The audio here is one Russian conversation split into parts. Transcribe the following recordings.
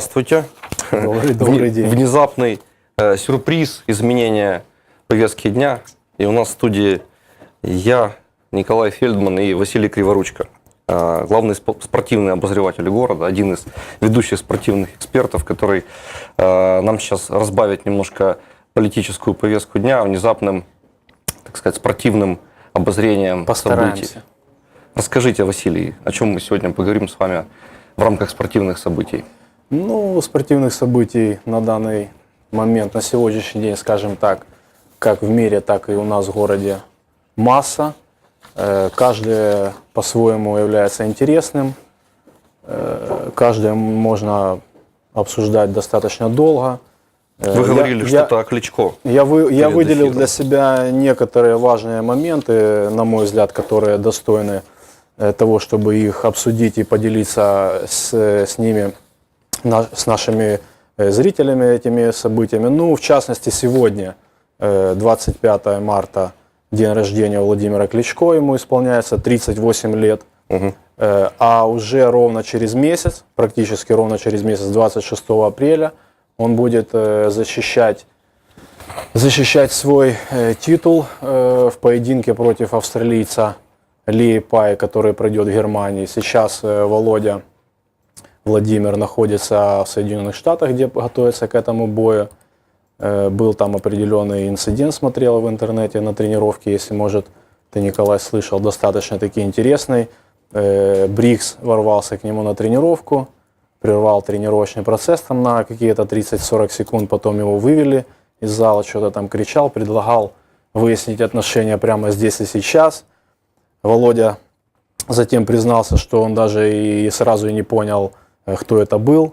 Здравствуйте. Добрый- добрый день. Внезапный э, сюрприз изменения повестки дня. И у нас в студии я, Николай Фельдман и Василий Криворучко. э, Главный спо- спортивный обозреватель города, один из ведущих спортивных экспертов, который э, нам сейчас разбавит немножко политическую повестку дня внезапным, так сказать, спортивным обозрением событий. Постараемся. Расскажите, Василий, о чем мы сегодня поговорим с вами в рамках спортивных событий? Ну, спортивных событий на данный момент, на сегодняшний день, скажем так, как в мире, так и у нас в городе масса. Э, Каждое по-своему является интересным. Э, Каждое можно обсуждать достаточно долго. Э, Вы я- говорили я- что-то о Кличко. Я, вы, я выделил эфиром. для себя некоторые важные моменты, на мой взгляд, которые достойны того, чтобы их обсудить и поделиться с, с ними, с нашими э, зрителями этими событиями. Ну, в частности, сегодня, э, 25 марта, день рождения Владимира Кличко, ему исполняется 38 лет. Э, А уже ровно через месяц, практически ровно через месяц, 26 апреля, он будет э, защищать, защищать свой э, титул э, в поединке против австралийца Ли Пай, который пройдет в Германии. Сейчас э, Володя Владимир находится в Соединенных Штатах, где готовится к этому бою. Э, Был там определенный инцидент, смотрел в интернете на тренировке, если, может, ты, Николай, слышал, достаточно таки интересный. Э, Брикс ворвался к нему на тренировку, прервал тренировочный процесс там на какие-то 30-40 секунд, потом его вывели из зала, что-то там кричал, предлагал выяснить отношения прямо здесь и сейчас. Володя затем признался, что он даже и сразу и не понял, кто это был,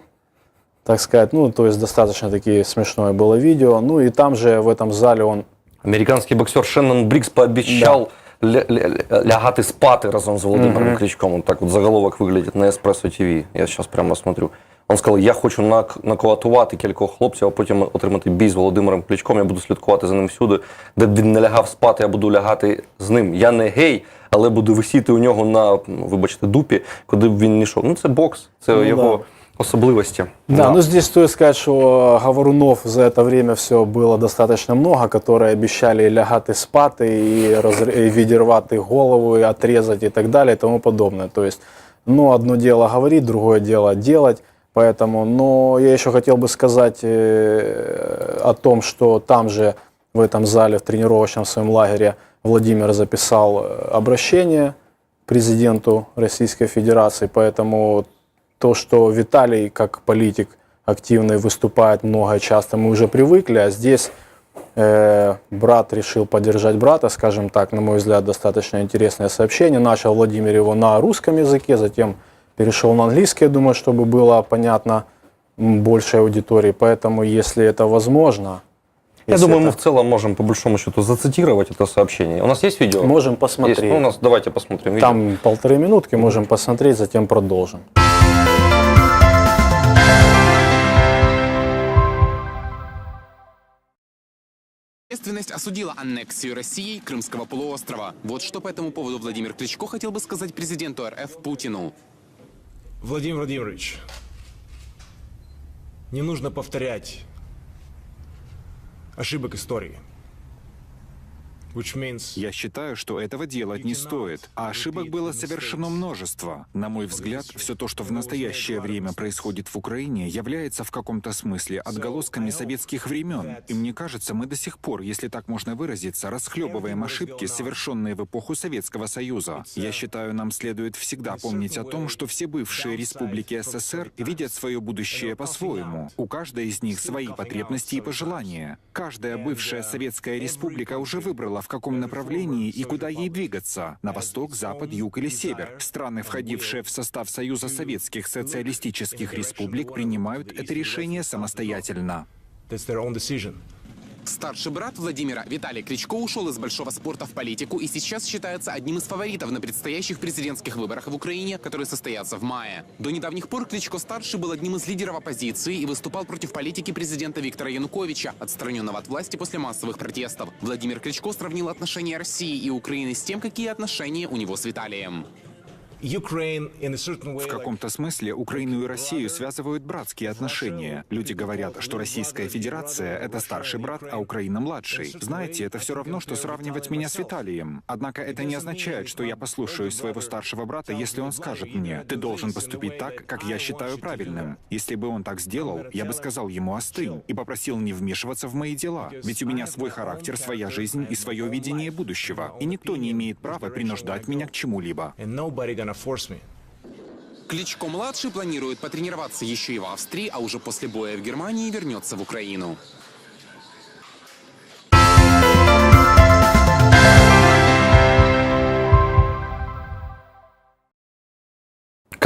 так сказать. Ну, то есть достаточно таки смешное было видео. Ну и там же в этом зале он Американський боксер Шеннон Брікс пообіцяв ля- ля- ля- лягати спати разом з Володимиром Кличком. Вот так вот заголовок виглядить на Еспресо ТВ. Я зараз прямо смотрю. Він сказав, я хочу нак- нокаутувати кількох хлопців, а потім отримати бій з Володимиром Кличком. Я буду слідкувати за ним всюди. Де б він не лягав спати, я буду лягати з ним. Я не гей, але буду висіти у нього на, ну, вибачте, дупі, куди б він не йшов. Ну, це бокс, це Ну, його да. особливості. Да, ну здесь стоит сказать, что говорунов за это время все было достаточно много, которые обещали лягати спати и, розр... и відірвати голову, и отрезать и так далее и тому подобное. То есть, ну, одно дело говорить, другое дело делать. Поэтому, но я еще хотел бы сказать э, о том, что там же, в этом зале, в тренировочном своем лагере, Владимир записал э, обращение президенту Российской Федерации. Поэтому то, что Виталий, как политик активный, выступает много часто, мы уже привыкли, а здесь э, брат решил поддержать брата, скажем так, на мой взгляд, достаточно интересное сообщение. Начал Владимир его на русском языке, затем перешел на английский, я думаю, чтобы было понятно большей аудитории. Поэтому, если это возможно, Я если думаю, мы это- в целом можем по большому счету зацитировать это сообщение. У нас есть видео? можем Есть. посмотреть. Ну, у нас давайте посмотрим видео. Там полторы минутки, можем посмотреть, затем продолжим. Общественность осудила аннексию Россией Крымского полуострова. Вот что по этому поводу Владимир Кличко хотел бы сказать президенту РФ Путину. Владимир Владимирович, не нужно повторять ошибок истории. Я считаю, что этого делать не стоит, а ошибок было совершено множество. На мой взгляд, все то, что в настоящее время происходит в Украине, является в каком-то смысле отголосками советских времен. И мне кажется, мы до сих пор, если так можно выразиться, расхлебываем ошибки, совершенные в эпоху Советского Союза. Я считаю, нам следует всегда помнить о том, что все бывшие республики СССР видят свое будущее по-своему. У каждой из них свои потребности и пожелания. Каждая бывшая советская республика уже выбрала, в каком направлении и куда ей двигаться – на восток, запад, юг или север. Страны, входившие в состав Союза Советских Социалистических Республик, принимают это решение самостоятельно. that's their own decision. Старший брат Владимира Виталий Кличко ушел из большого спорта в политику и сейчас считается одним из фаворитов на предстоящих президентских выборах в Украине, которые состоятся в мае. До недавних пор Кличко-старший был одним из лидеров оппозиции и выступал против политики президента Виктора Януковича, отстраненного от власти после массовых протестов. Владимир Кличко сравнил отношения России и Украины с тем, какие отношения у него с Виталием. В каком-то смысле Украину и Россию связывают братские отношения. Люди говорят, что Российская Федерация — это старший брат, а Украина — младший. Знаете, это все равно, что сравнивать меня с Виталием. Однако это не означает, что я послушаюсь своего старшего брата, если он скажет мне, «Ты должен поступить так, как я считаю правильным». Если бы он так сделал, я бы сказал ему «Остынь» и попросил не вмешиваться в мои дела. Ведь у меня свой характер, своя жизнь и свое видение будущего. И никто не имеет права принуждать меня к чему-либо. Gonna force me. Кличко-младший планирует потренироваться еще и в Австрии, а уже после боя в Германии вернется в Украину.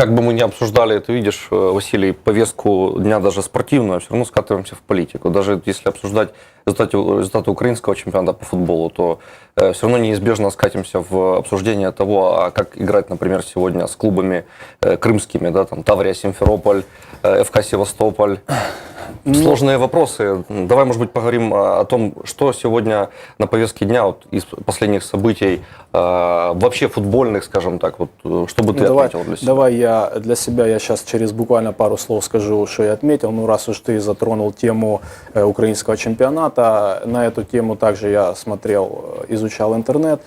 Как бы мы ни обсуждали, ты видишь, э, Василий, повестку дня даже спортивную, все равно скатываемся в политику. Даже если обсуждать результаты, результаты украинского чемпионата по футболу, то э, все равно неизбежно скатимся в обсуждение того, а как играть, например, сегодня с клубами э, крымскими, да, там Таврия, Симферополь, э, ФК Севастополь. Сложные вопросы. Давай, может быть, поговорим а, о том, что сегодня на повестке дня вот, из последних событий, э, вообще футбольных, скажем так, вот, э, что бы ты давай, отметил для себя? давай я для себя, я сейчас через буквально пару слов скажу, что я отметил. Ну, раз уж ты затронул тему э, украинского чемпионата, на эту тему также я смотрел, э, изучал интернет.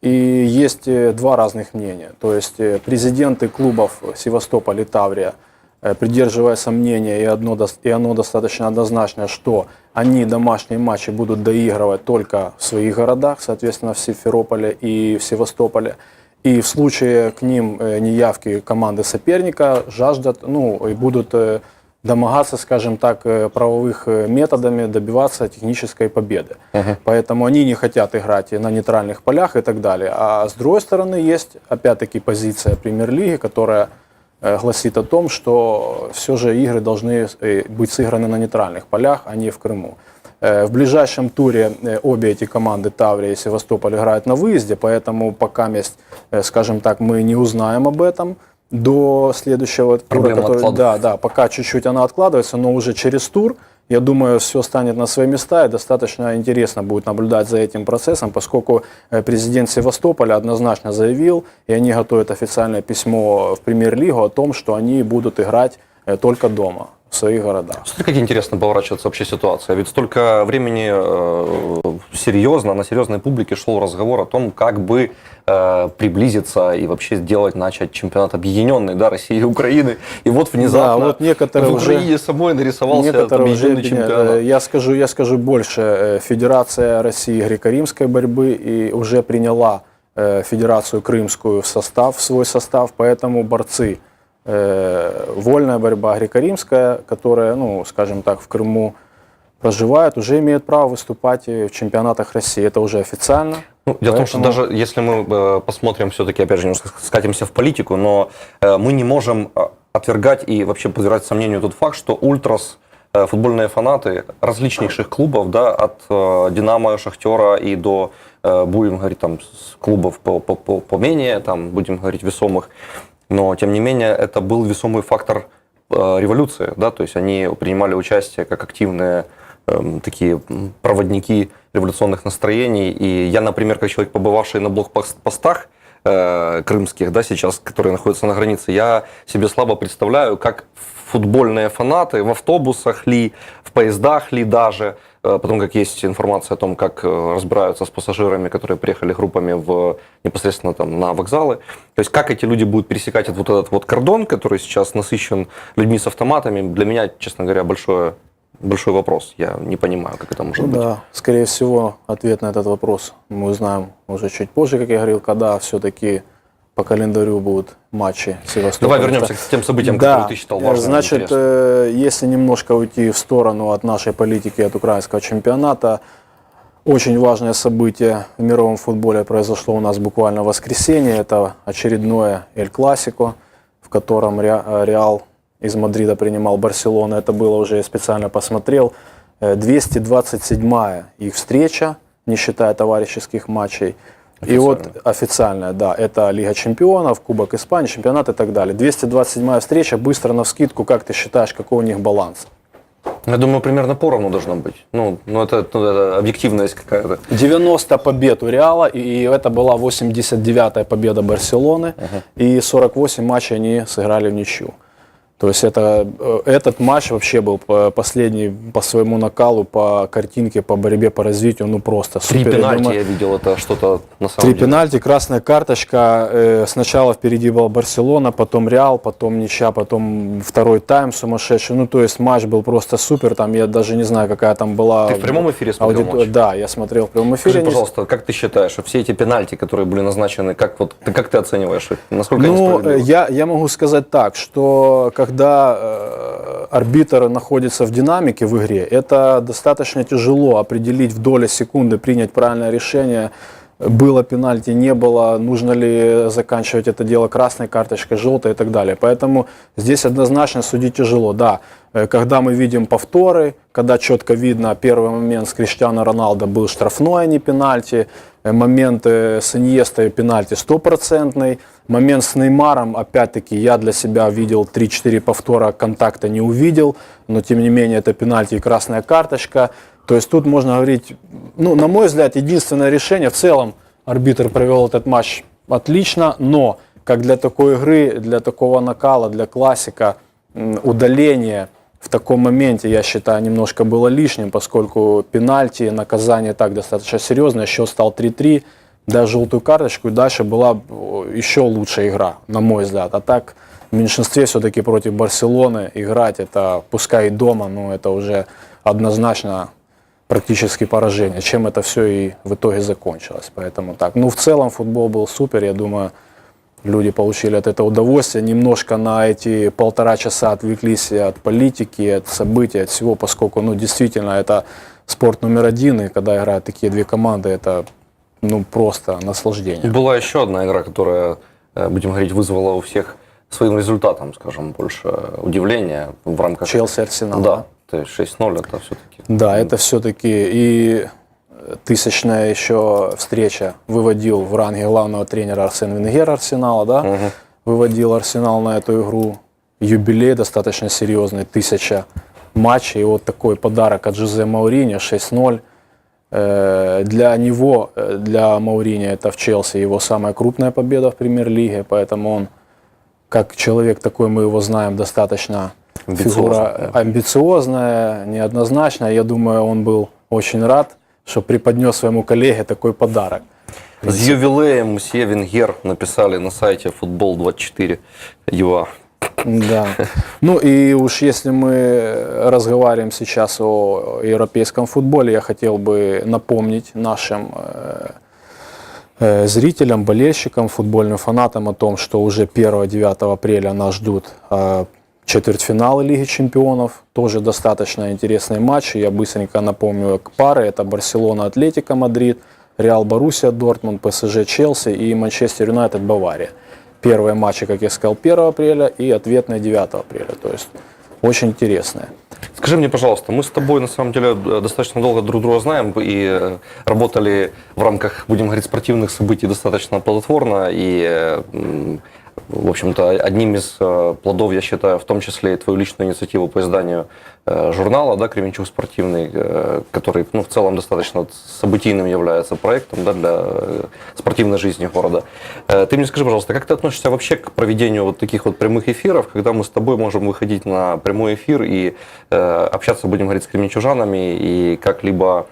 И есть э, два разных мнения. То есть президенты клубов Севастополь и Таврия, придерживаясь мнения, и, одно, и оно достаточно однозначно, что они домашние матчи будут доигрывать только в своих городах, соответственно, в Симферополе и в Севастополе. И в случае к ним э, неявки команды соперника жаждут, ну, и будут э, домогаться, скажем так, э, правовых э, методами добиваться технической победы. Поэтому они не хотят играть на нейтральных полях и так далее. А с другой стороны есть, опять-таки, позиция премьер-лиги, которая э, гласит о том, что все же игры должны э, быть сыграны на нейтральных полях, а не в Крыму. Э, В ближайшем туре э, обе эти команды, Таврия и Севастополь, играют на выезде, поэтому пока, есть, э, скажем так, мы не узнаем об этом до следующего тура, Проблема который, да, да, пока чуть-чуть она откладывается, но уже через тур, я думаю, все станет на свои места и достаточно интересно будет наблюдать за этим процессом, поскольку э, президент Севастополя однозначно заявил, и они готовят официальное письмо в премьер-лигу о том, что они будут играть э, только дома, своих городах. Смотри, как интересно поворачивается вообще ситуация. Ведь столько времени э, серьезно, на серьезной публике шел разговор о том, как бы э, приблизиться и вообще сделать, начать чемпионат объединенный, да, России и Украины. И вот внезапно Да, вот некоторые в уже- Украине самой нарисовался Некоторые уже, объединенный э, чемпионат. я скажу, я скажу больше, э, Федерация России греко-римской борьбы и уже приняла э, Федерацию Крымскую в состав, в свой состав, поэтому борцы э, вольная борьба греко-римская, которая, ну, скажем так, в Крыму проживает, уже имеет право выступать в чемпионатах России. Это уже официально. Ну, дело в том, что Поэтому- даже если мы э, посмотрим все-таки, опять же, немножко скатимся в политику, но э, мы не можем э, отвергать и вообще подвергать сомнению тот факт, что ультрас э, футбольные фанаты различнейших клубов, да, от э, Динамо, Шахтера и до, э, будем говорить, там, клубов по, по, по- поменее, там, будем говорить, весомых, но, тем не менее, это был весомый фактор э, революции, да, то есть они принимали участие как активные эм, такие проводники революционных настроений. И я, например, как человек, побывавший на блокпостах э, крымских, да, сейчас, которые находятся на границе, я себе слабо представляю, как футбольные фанаты в автобусах ли, в поездах ли даже, э, потом как есть информация о том, как э, разбираются с пассажирами, которые приехали группами в, непосредственно там на вокзалы. То есть как эти люди будут пересекать вот этот вот кордон, который сейчас насыщен людьми с автоматами, для меня, честно говоря, большое большой вопрос. Я не понимаю, как это может быть. Да, скорее всего, ответ на этот вопрос мы узнаем уже чуть позже, как я говорил, когда все-таки по календарю будут матчи Севастополя. Давай вернемся к тем событиям, Да, которые ты считал важными. Значит, интересными. э, если немножко уйти в сторону от нашей политики, от украинского чемпионата, очень важное событие в мировом футболе произошло у нас буквально в воскресенье. Это очередное Эль Классико, в котором э, Реал из Мадрида принимал Барселону. Это было уже, я специально посмотрел, э, 227-я их встреча, не считая товарищеских матчей. И вот официальная, да, это Лига чемпионов, Кубок Испании, чемпионат и так далее. 227-я встреча, быстро на вскидку, как ты считаешь, какой у них баланс? Я думаю, примерно поровну должно быть. Ну, ну это, ну, это объективность какая-то. 90 побед у Реала, и это была 89-я победа Барселоны, и 48 матчей они сыграли в ничью. То есть это, э, этот матч вообще был по- последний по своему накалу, по картинке, по борьбе, по развитию, ну просто Три супер. Я пенальти думаю, я видел, это что-то на самом Три деле. пенальти, красная карточка. Э, сначала впереди была Барселона, потом Реал, потом ничья, потом второй тайм сумасшедший. Ну, то есть матч был просто супер. Там я даже не знаю, какая там была... Ты в прямом эфире смотрел аудито- матч? Да, я смотрел в прямом эфире. Скажи, пожалуйста, как ты считаешь, все эти пенальти, которые были назначены, как вот ты как ты оцениваешь их? Насколько они Ну, э, справедливы? я, я могу сказать так, что когда э, арбитр находится в динамике в игре, это достаточно тяжело определить в доли секунды, принять правильное решение. Было пенальти, не было, нужно ли заканчивать это дело красной карточкой, желтой и так далее. Поэтому здесь однозначно судить тяжело. Да, э, когда мы видим повторы, когда четко видно первый момент с Криштиано Роналдо был штрафной, а не пенальти, Э, момент э, с Иньестой пенальти стопроцентный, момент с Неймаром, опять-таки, я для себя видел 3-4 повтора, контакта не увидел, но тем не менее это пенальти и красная карточка. То есть тут можно говорить, ну, на мой взгляд, единственное решение, в целом арбитр провел этот матч отлично, но как для такой игры, для такого накала, для классика, удаление в таком моменте, я считаю, немножко было лишним, поскольку пенальти, наказание так достаточно серьезное, счет стал 3-3, дать желтую карточку, и дальше была еще лучшая игра, на мой взгляд. А так, в меньшинстве все-таки против Барселоны играть, это пускай дома, но это уже однозначно практически поражение, чем это все и в итоге закончилось. Поэтому так. Ну, в целом футбол был супер, я думаю, люди получили от этого удовольствие. Немножко на эти полтора часа отвлеклись от политики, от событий, от всего, поскольку, ну, действительно, это спорт номер один, и когда играют такие две команды, это, ну, просто наслаждение. Была еще одна игра, которая, э, будем говорить, вызвала у всех своим результатом, скажем, больше удивления в рамках... Челси Арсенал. Да, то есть 6-0 это все-таки... Да, это все-таки и тысячная еще встреча выводил в ранге главного тренера Арсен Венгер Арсенала, да, выводил Арсенал на эту игру. Юбилей достаточно серьезный, тысяча матчей. И вот такой подарок от Жозе Маурини, 6-0. Э, Для него, э, для Маурини, это в Челси его самая крупная победа в премьер-лиге, поэтому он, как человек такой, мы его знаем, достаточно фигура амбициозная, неоднозначная. Я думаю, он был очень рад, что преподнес своему коллеге такой подарок. С ювелеем мсье Венгер написали на сайте Футбол24 ЮА. Да. Ну и уж если мы разговариваем сейчас о европейском футболе, я хотел бы напомнить нашим э, зрителям, болельщикам, футбольным фанатам о том, что уже 1-9 апреля нас ждут э, четвертьфиналы Лиги Чемпионов. Тоже достаточно интересные матчи. Я быстренько напомню пары. Это Барселона, Атлетика, Мадрид, Реал, Боруссия, Дортмунд, ПСЖ, Челси и Манчестер Юнайтед, Бавария. Первые матчи, как я сказал, 1 апреля и ответные 9 апреля. То есть очень интересные. Скажи мне, пожалуйста, мы с тобой на самом деле э, достаточно долго друг друга знаем и э, работали в рамках, будем говорить, спортивных событий достаточно плодотворно. И, э, в общем-то, одним из э, плодов, я считаю, в том числе и твою личную инициативу по изданию э, журнала, да, «Кременчуг спортивный», э, который, ну, в целом достаточно событийным является проектом, да, для спортивной жизни города. Ты мне скажи, пожалуйста, как ты относишься вообще к проведению вот таких вот прямых эфиров, когда мы с тобой можем выходить на прямой эфир и общаться, будем говорить, с кременчужанами и как-либо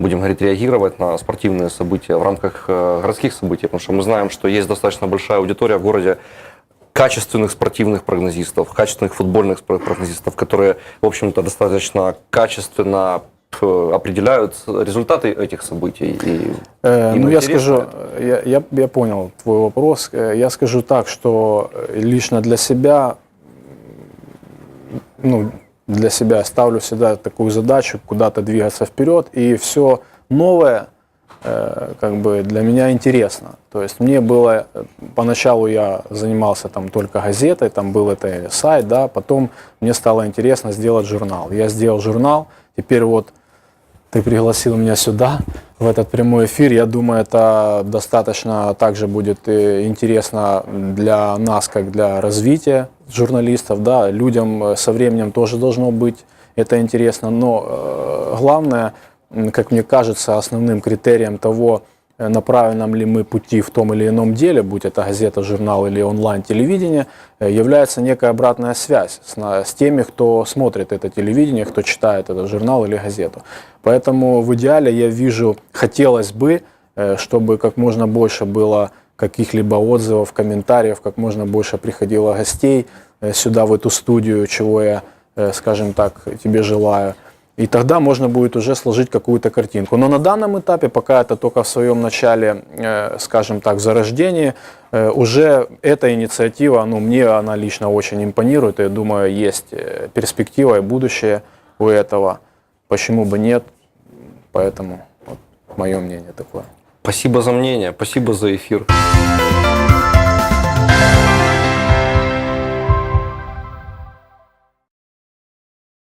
будем говорить, реагировать на спортивные события в рамках э, городских событий, потому что мы знаем, что есть достаточно большая аудитория в городе качественных спортивных прогнозистов, качественных футбольных прогнозистов, которые, в общем-то, достаточно качественно э, определяют результаты этих событий. И Э, ну, я скажу, я, я, я понял твой вопрос. Э, Я скажу так, что лично для себя, ну, для себя ставлю всегда такую задачу куда-то двигаться вперед, и все новое, э, как бы для меня интересно. То есть мне было, э, поначалу я занимался там только газетой, там был это сайт, да, потом мне стало интересно сделать журнал. Я сделал журнал, теперь вот ты пригласил меня сюда, в этот прямой эфир. Я думаю, это достаточно также будет э, интересно для нас, как для развития журналистов. Да. Людям э, со временем тоже должно быть это интересно, но э, главное, как мне кажется, основным критерием того, на правильном ли мы пути в том или ином деле, будь это газета, журнал или онлайн-телевидение, э, является некая обратная связь с, с теми, кто смотрит это телевидение, кто читает этот журнал или газету. Поэтому в идеале я вижу, хотелось бы, э, чтобы как можно больше было каких-либо отзывов, комментариев, как можно больше приходило гостей э, сюда, в эту студию, чего я, э, скажем так, тебе желаю. И тогда можно будет уже сложить какую-то картинку. Но на данном этапе, пока это только в своем начале, э, скажем так, зарождении, э, уже эта инициатива, ну, мне она лично очень импонирует. И я думаю, есть э, перспектива и будущее у этого. Почему бы нет? Поэтому вот, мое мнение такое. Спасибо за мнение, спасибо за эфир.